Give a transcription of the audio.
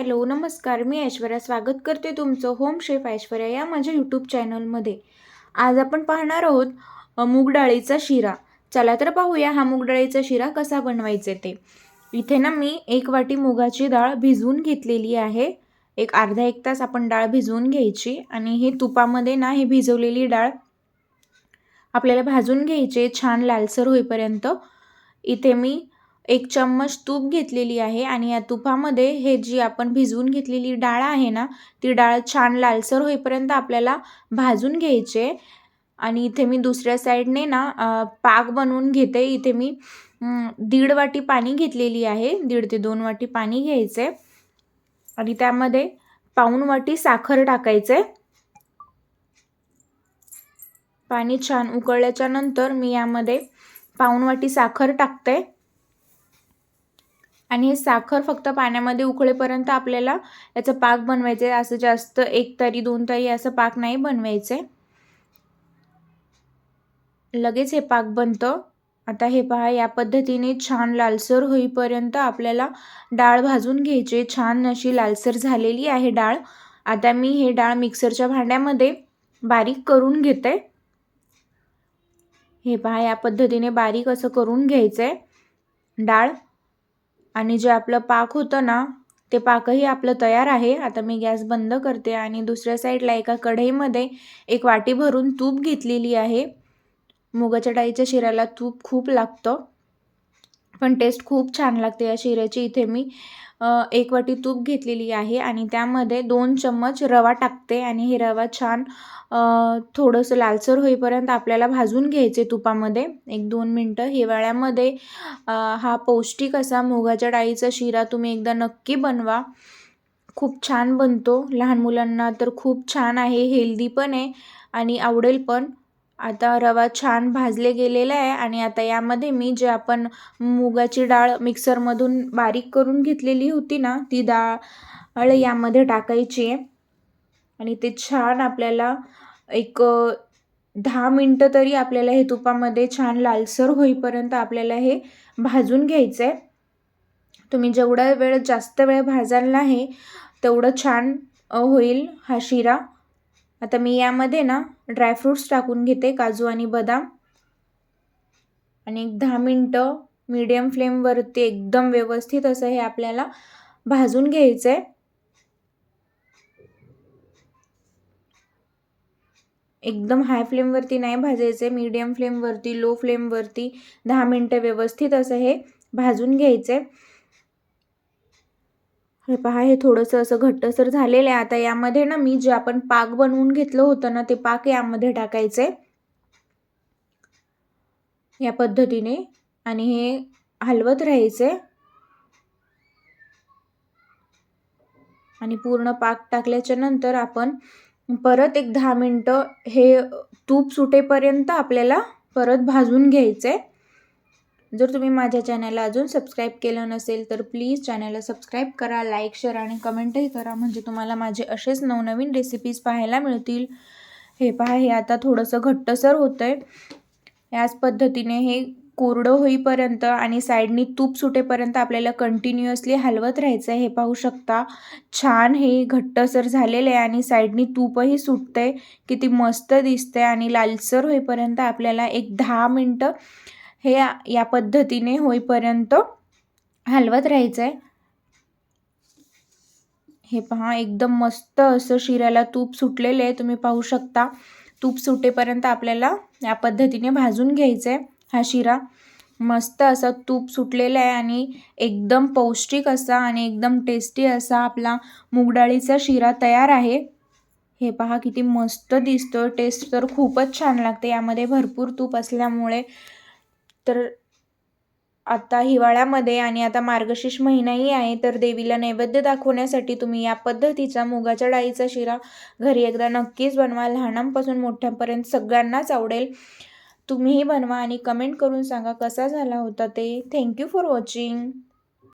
Hello नमस्कार. मी ऐश्वर्या स्वागत करते तुमचं होम शेफ ऐश्वर्या या माझ्या यूट्यूब चॅनलमध्ये. आज आपण पाहणार आहोत अ, मूग डाळीचा शिरा. चला तर पाहूया हा मूग डाळीचा शिरा कसा बनवायचे ते. इथे ना मी एक वाटी मुगाची डाळ भिजवून घेतलेली आहे. एक अर्धा एक तास आपण डाळ भिजवून घ्यायची आणि हे तुपामध्ये ना हे भिजवलेली डाळ आपल्याला भाजून घ्यायची छान लालसर होईपर्यंत. इथे मी एक चम्मच तूप घेतलेली आहे आणि या तुपामध्ये हे जी आपण भिजवून घेतलेली डाळ आहे ना ती डाळ छान लालसर होईपर्यंत आपल्याला भाजून घ्यायचे. आणि इथे मी दुसऱ्या साईडने ना पाक बनवून घेते. इथे मी दीड वाटी पाणी घेतलेली आहे. दीड ते दोन वाटी पाणी घ्यायचे. आणि त्यामध्ये पाऊण वाटी साखर टाकायचे. पाणी छान उकळल्याच्या नंतर मी यामध्ये पाऊण वाटी साखर टाकते. आणि हे साखर फक्त पाण्यामध्ये उकळेपर्यंत आपल्याला याचं पाक बनवायचं. आहे असं जास्त एक तरी दोन तरी असं पाक नाही बनवायचं. लगेच हे पाक बनतं. आता हे पहा या पद्धतीने छान लालसर होईपर्यंत आपल्याला डाळ भाजून घ्यायची. छान अशी लालसर झालेली आहे डाळ. आता मी हे डाळ मिक्सरच्या भांड्यामध्ये बारीक करून घेते. हे पहा या पद्धतीने बारीक असं करून घ्यायचं आहे डाळ आणि जे आपलं पाक होतं ना ते पाकही आपलं तयार आहे. आता मी गॅस बंद करते आणि दुसऱ्या साईडला एका कढईमध्ये एक वाटी भरून तूप घेतलेली आहे. मुगाच्या डाळीच्या शिऱ्याला तूप खूप लागतं. पण टेस्ट खूप छान लागते या शिऱ्याची. इथे मी एक वाटी तूप घेतलेली आहे आणि त्यामध्ये दोन चम्मच रवा टाकते आणि हे रवा छान थोडंसं लालसर होईपर्यंत आपल्याला भाजून घ्यायचे तुपामध्ये. एक दोन मिनटं हिवाळ्यामध्ये हा पौष्टिक असा मुगाच्या डाळीचा शिरा तुम्ही एकदा नक्की बनवा. खूप छान बनतो. लहान मुलांना तर खूप छान आहे. हेल्दी पण आहे आणि आवडेल पण. आता रवा छान भाजले गेलेला आहे आणि आता यामध्ये मी जे आपण मुगाची डाळ मिक्सरमधून बारीक करून घेतलेली होती ना ती डाळ यामध्ये टाकायची आहे. आणि ते छान आपल्याला एक दहा मिनटं तरी आपल्याला हे तुपामध्ये छान लालसर होईपर्यंत आपल्याला हे भाजून घ्यायचं आहे तुम्ही जेवढा वेळ जास्त वेळ भाजाल नाही तेवढं छान होईल हा शिरा. आता मी यामध्ये ना ड्रायफ्रूट्स टाकून घेते काजू आणि बदाम. आणि एक दहा मिनटं मीडियम फ्लेमवरती एकदम व्यवस्थित असं हे आपल्याला भाजून घ्यायचं आहे एकदम हाय फ्लेमवरती नाही भाजायचे मीडियम फ्लेमवरती लो फ्लेमवरती दहा मिनटं व्यवस्थित असं हे भाजून घ्यायचे हे पहा हे थोडंसं असं घट्टसर झालेलं आहे. आता यामध्ये ना मी जे आपण पाक बनवून घेतलं होतं ना ते पाक यामध्ये टाकायचे. या पद्धतीने. आणि हे हलवत राहायचे. आणि पूर्ण पाक टाकल्याच्या नंतर आपण परत एक दहा मिनटं हे तूप सुटेपर्यंत आपल्याला परत भाजून घ्यायचं. आहे जर तुम्ही माझ्या चॅनलला अजून सबस्क्राईब केलं नसेल तर प्लीज चॅनलला सबस्क्राईब करा लाईक शेअर आणि कमेंटही करा. म्हणजे तुम्हाला माझे असेच नवनवीन रेसिपीज पाहायला मिळतील. हे पहा हे आता थोडंसं घट्टसर होतं आहे याच पद्धतीने हे कोरडं होईपर्यंत आणि साईडनी तूप सुटेपर्यंत आपल्याला कंटिन्युअसली हलवत राहायचं आहे हे पाहू शकता छान हे घट्टसर झालेलं आहे आणि साईडनी तूपही सुटते किती मस्त दिसते आणि लालसर होईपर्यंत आपल्याला एक दहा मिनटं हे या पद्धतीने होईपर्यंत हलवत राहायचं आहे हे पहा एकदम मस्त असं शिऱ्याला तूप सुटलेलं आहे. तुम्ही पाहू शकता. तूप सुटेपर्यंत आपल्याला या पद्धतीने भाजून घ्यायचं आहे हा शिरा. मस्त असा तूप सुटलेला आहे आणि एकदम पौष्टिक असा आणि एकदम टेस्टी असा आपला मुगडाळीचा शिरा तयार आहे. हे पहा किती मस्त दिसतो टेस्ट तर खूपच छान लागते. यामध्ये भरपूर तूप असल्यामुळे तर आता हिवाळ्यामध्ये आणि आता मार्गशीर्ष महिनाही आहे तर देवीला नैवेद्य दाखवण्यासाठी तुम्ही या पद्धतीचा मुगाच्या डाळीचा शिरा घरी एकदा नक्कीच बनवा. लहानांपासून मोठ्यापर्यंत सगळ्यांनाच आवडेल. तुम्हीही बनवा आणि कमेंट करून सांगा कसा झाला होता ते. Thank you for watching